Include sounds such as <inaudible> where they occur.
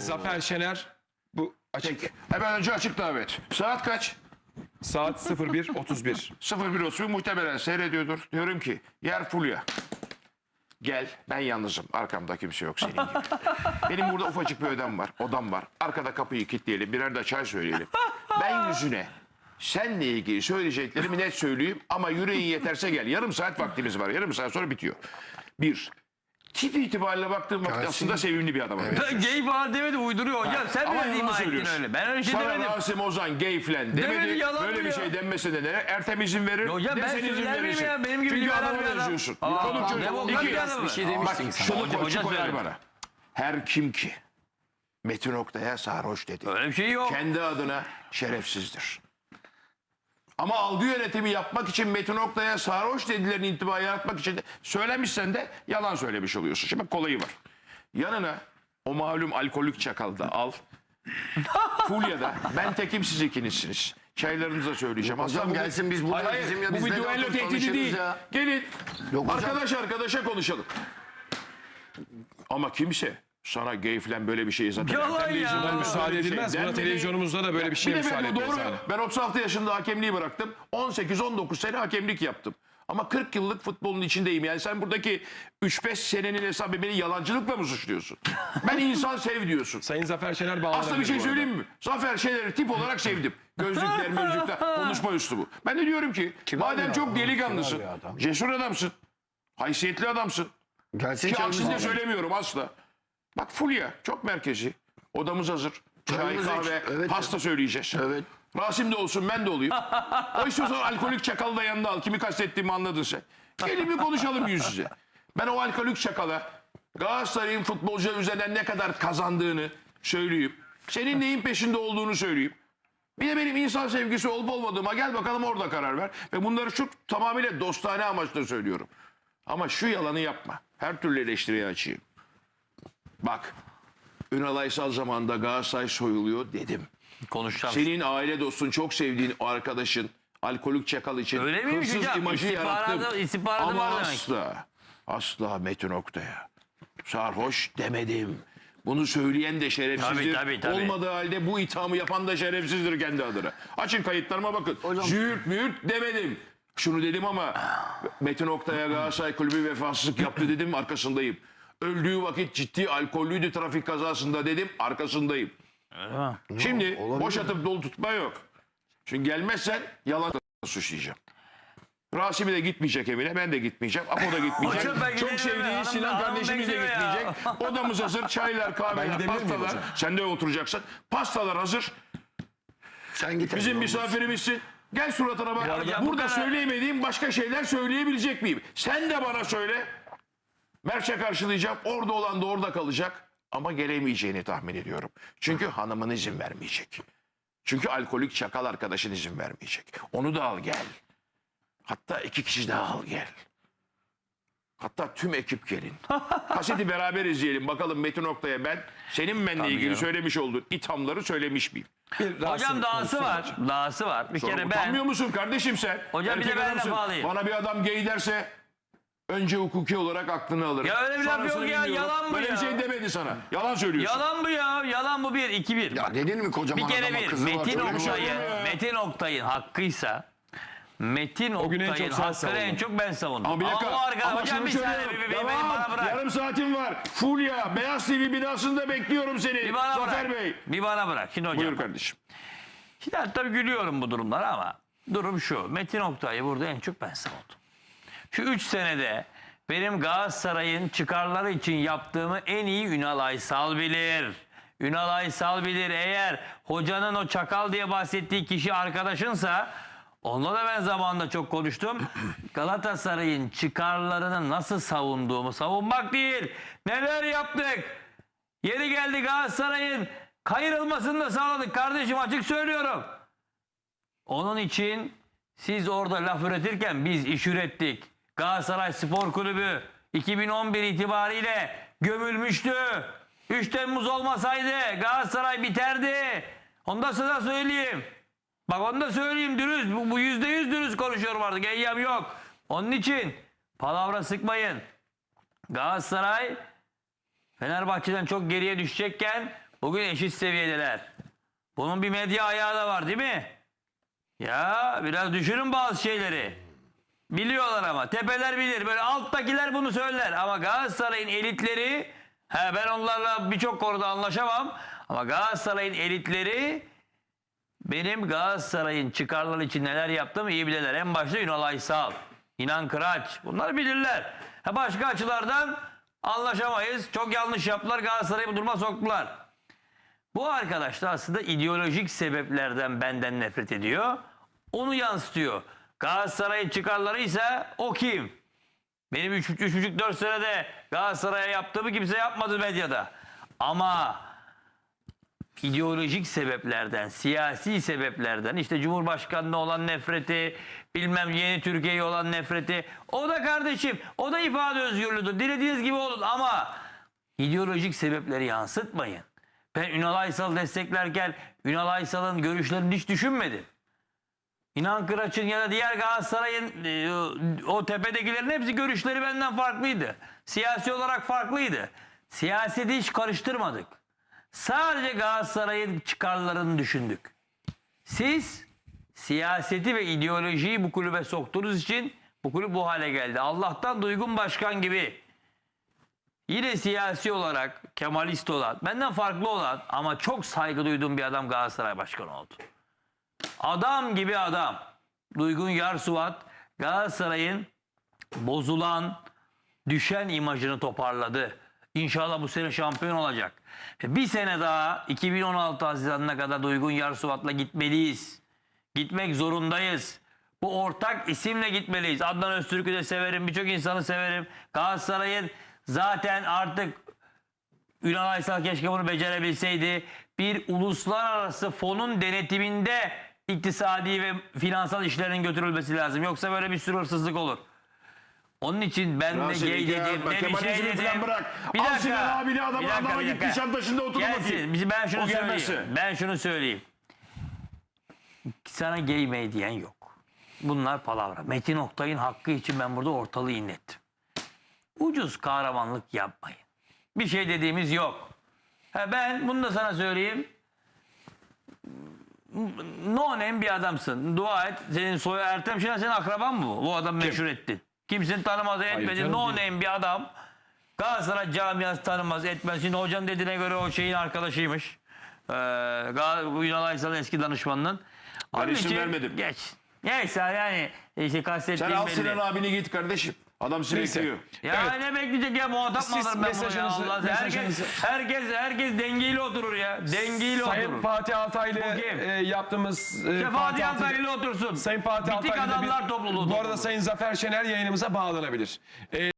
Zafer Şener bu açık Hemen önce açık davet. Saat kaç? saat 01.31. 01.30 muhtemelen seyrediyordur. Diyorum ki yer Fulya. Gel ben yalnızım. Arkamda kimse yok senin gibi. <laughs> Benim burada ufacık bir ödem var. Odam var. Arkada kapıyı kilitleyelim. Birer de çay söyleyelim. <laughs> Ben yüzüne senle ilgili söyleyeceklerimi net söyleyeyim. Ama yüreğin yeterse gel. Yarım saat vaktimiz var. Yarım saat sonra bitiyor. Bir. Tip itibariyle baktığım vakit aslında sevimli bir adam. Ben gay falan demedi uyduruyor hocam. Sen Ama yalan ima ettin söylüyorsun. öyle. Ben öyle şey Sana demedim. Rasim Ozan gay falan demedi. Demedi, yalan Böyle bir diyor. şey denmesine de Ertem izin verir. hocam de ben izin söyler miyim verirsin. ya? Benim gibi Çünkü liberal adama bir adam. benziyorsun. Aa, Konuk çocuk. demokrat İki. bir. Bir şey Bak demiştin sen. şunu Hoca- koy, hoca şu koyar söyledi. bana. Her kim ki Metin Oktay'a sarhoş dedi. Öyle bir şey yok. Kendi adına şerefsizdir. Ama algı yönetimi yapmak için Metin Oktay'a sarhoş dedilerin intibayı yaratmak için de söylemişsen de yalan söylemiş oluyorsun. Şimdi bak kolayı var. Yanına o malum alkolik çakal da al. Fulya'da ben tekim siz ikinizsiniz. Çaylarınızı da söyleyeceğim. Hocam, bu- gelsin biz burada Hayır, hayır, bizim ya, Bu biz bir oturup tehdidi konuşuruz değil. ya. Gelin Yok hocam. arkadaş arkadaşa konuşalım. Ama kimse sana gay falan böyle bir şey zaten. Yalan ya. izin vermez, müsaade şey edilmez. Buna denmedi. televizyonumuzda da böyle bir şeye Bir de müsaade ben, doğru. abi. Ben 36 yaşında hakemliği bıraktım. 18-19 sene hakemlik yaptım. Ama 40 yıllık futbolun içindeyim. Yani sen buradaki 3-5 senenin hesabı beni yalancılıkla mı suçluyorsun? Ben insan sev diyorsun. Sayın Zafer Şener bağlanabilir Aslında bir şey söyleyeyim mi? Zafer Şener'i tip olarak sevdim. Gözlükler, mözlükler, <laughs> konuşma üslubu. Ben de diyorum ki madem bir çok adam, delikanlısın, kibar adam. cesur adamsın, haysiyetli adamsın. Gelsin Ki aksini de söylemiyorum asla. Bak Fulya çok merkezi. Odamız hazır. Çay, Çayımız kahve, evet. pasta söyleyeceğiz. Evet. Rasim de olsun ben de olayım. <laughs> o istiyorsan alkolik çakalı da yanında al. Kimi kastettiğimi anladın sen. Gelin bir konuşalım yüz yüze. Ben o alkolik çakala Galatasaray'ın futbolcular üzerinden ne kadar kazandığını söyleyeyim. Senin neyin peşinde olduğunu söyleyeyim. Bir de benim insan sevgisi olup olmadığıma gel bakalım orada karar ver. Ve bunları şu tamamıyla dostane amaçla söylüyorum. Ama şu yalanı yapma. Her türlü eleştiriye açayım. Bak Ünal Aysal zamanında Galatasaray soyuluyor dedim. Konuşacağım. Senin aile dostun çok sevdiğin arkadaşın alkolik çakal için Öyle miymiş hırsız hocam? imajı İstihbaratı- yarattım. istihbaratı Ama var demek. asla asla Metin Oktay'a sarhoş demedim. Bunu söyleyen de şerefsizdir. Tabii, tabii, tabii. Olmadığı halde bu ithamı yapan da şerefsizdir kendi adına. Açın kayıtlarıma bakın. Züğürt müğürt demedim. Şunu dedim ama Metin Oktay'a Galatasaray Kulübü vefasızlık yaptı dedim arkasındayım. Öldüğü vakit ciddi alkollüydü trafik kazasında dedim arkasındayım. Şimdi boş atıp dolu tutma yok. Çünkü gelmezsen yalan suçlayacağım. Rasim'i de gitmeyecek evine, ben de gitmeyeceğim. Apo da gitmeyecek. Çok sevdiği Sinan kardeşimiz de ya. gitmeyecek. Odamız hazır, çaylar, kahveler, pastalar. Sen de oturacaksın. Pastalar hazır. Sen git. Bizim misafirimizsin. Gel suratına bak. arada- Bu Burada kadar- söyleyemediğim başka şeyler söyleyebilecek miyim? Sen de bana söyle. Mert'e karşılayacağım. Orada olan da orada kalacak. Ama gelemeyeceğini tahmin ediyorum. Çünkü hanımın izin vermeyecek. Çünkü alkolik çakal arkadaşın izin vermeyecek. Onu da al gel. Hatta iki kişi daha al gel. Hatta tüm ekip gelin. <laughs> Kaseti beraber izleyelim. Bakalım Metin Oktay'a ben senin benimle ilgili canım. söylemiş olduğun ithamları söylemiş miyim? Bir Hocam dahası var. Dahası var. Bir Sonra kere utanmıyor ben musun kardeşim sen? Hocam bir de Erkek ben adamsın. laf alayım. Bana bir adam gay derse önce hukuki olarak aklını alırım. Ya öyle bir laf Sonrasını yok ya, bilmiyorum. yalan bu Böyle ya. bir şey demedi sana. Yalan söylüyorsun. yalan bu ya. Yalan bu bir. iki bir. Ya dedin mi kocaman bir kere adama bir. kızı var, Metin var. Oktay'ın Metin Oktay'ın hakkıysa Metin gün en çok Oktay'ın sen hakkını en çok ben savundum. Ama bir dakika. o arkadaş Ama hocam şunu bir saniye söylüyorum. bir, bir, beni Devam. bana bırak. Yarım saatin var. Fulya, Beyaz TV binasında bekliyorum seni. Bir bana Zafer bırak. Bey. Bir bana bırak. Şimdi hocam. Buyur kardeşim. Şimdi tabii gülüyorum bu durumlara ama durum şu. Metin Oktay'ı burada en çok ben savundum. Şu 3 senede benim Galatasaray'ın çıkarları için yaptığımı en iyi Ünal Aysal bilir. Ünal Aysal bilir eğer hocanın o çakal diye bahsettiği kişi arkadaşınsa onunla da ben zamanında çok konuştum. <clears throat> Galatasaray'ın çıkarlarını nasıl savunduğumu savunmak değil. Neler yaptık? Yeri geldi Galatasaray'ın kayırılmasını da sağladık kardeşim açık söylüyorum. Onun için siz orada laf üretirken biz iş ürettik. Galatasaray Spor Kulübü 2011 itibariyle gömülmüştü. 3 Temmuz olmasaydı Galatasaray biterdi. Onu da size söyleyeyim. Bak onu da söyleyeyim dürüst. Bu, yüzde yüz dürüst konuşuyorum artık. Eyyam yok. Onun için palavra sıkmayın. Galatasaray Fenerbahçe'den çok geriye düşecekken Bugün eşit seviyedeler. Bunun bir medya ayağı da var değil mi? Ya biraz düşünün bazı şeyleri. Biliyorlar ama. Tepeler bilir. Böyle alttakiler bunu söyler. Ama Galatasaray'ın elitleri he ben onlarla birçok konuda anlaşamam. Ama Galatasaray'ın elitleri benim Galatasaray'ın çıkarları için neler yaptığımı iyi bilirler. En başta Ünal Aysal, İnan Kıraç. Bunlar bilirler. Ha başka açılardan anlaşamayız. Çok yanlış yaptılar. Galatasaray'ı bu duruma soktular. Bu arkadaş da aslında ideolojik sebeplerden benden nefret ediyor. Onu yansıtıyor. Galatasaray'ın çıkarları ise o kim? Benim 3,5-4 senede Galatasaray'a yaptığımı kimse yapmadı medyada. Ama ideolojik sebeplerden, siyasi sebeplerden, işte Cumhurbaşkanı'na olan nefreti, bilmem yeni Türkiye'ye olan nefreti, o da kardeşim, o da ifade özgürlüğüdür. Dilediğiniz gibi olun ama ideolojik sebepleri yansıtmayın. Ben Ünal Aysal'ı desteklerken Ünal Aysal'ın görüşlerini hiç düşünmedim. İnan Kıraç'ın ya da diğer Galatasaray'ın e, o- tepedekilerin hepsi görüşleri benden farklıydı. Siyasi olarak farklıydı. Siyaseti hiç karıştırmadık. Sadece Galatasaray'ın çıkarlarını düşündük. Siz siyaseti ve ideolojiyi bu kulübe soktuğunuz için bu kulüp bu hale geldi. Allah'tan Duygun Başkan gibi yine siyasi olarak Kemalist olan, benden farklı olan ama çok saygı duyduğum bir adam Galatasaray Başkanı oldu. Adam gibi adam. Duygun Yarsuvat Galatasaray'ın bozulan, düşen imajını toparladı. İnşallah bu sene şampiyon olacak. Bir sene daha 2016 Haziran'ına kadar Duygun Yarsuvat'la gitmeliyiz. Gitmek zorundayız. Bu ortak isimle gitmeliyiz. Adnan Öztürk'ü de severim. Birçok insanı severim. Galatasaray'ın zaten artık Ünal Aysal keşke bunu becerebilseydi. Bir uluslararası fonun denetiminde iktisadi ve finansal işlerin götürülmesi lazım. Yoksa böyle bir sürü hırsızlık olur. Onun için ben de gay ya, dedim, ne bir şey dedim. bırak. Bir Al dakika. Sinan abini dakika, adama bir git dakika. Nişantaşı'nda otur bakayım. Gelsin. Biz- Ben şunu O söyleyeyim. Ben şunu söyleyeyim. Sana gay may diyen yok. Bunlar palavra. Metin Oktay'ın hakkı için ben burada ortalığı inlettim. Ucuz kahramanlık yapmayın. Bir şey dediğimiz yok. Ha ben bunu da sana söyleyeyim. No name bir adamsın. Dua et. Senin soyu Ertem Şener senin akraban mı bu? Bu adam meşhur ettin. Kimsenin tanımadı etmedi. No name bir adam. Galatasaray camiası tanımaz etmez. Şimdi hocam dediğine göre o şeyin arkadaşıymış. Ee, Ünal Aysal'ın eski danışmanının. Ben Onun isim için vermedim. Geç. Neyse yani işte kastettiğim Sen al belli. Sinan abini git kardeşim. Adam Neyse. bekliyor. Ya Evet. ne bekleyecek ya muhatap mı Siz alırım ben bunu ya mesajınızı- Allah herkes, mesajınızı- herkes, herkes dengeyle oturur ya. Dengeyle Sayın oturur. Fatih Altaylı Bu kim? e, yaptığımız e, İşte Fatih Altaylı otursun. Sayın Fatih Bitik Altaylı da adamlar bir- topluluğu. Bu arada topluluğu. Sayın Zafer Şener yayınımıza bağlanabilir. E,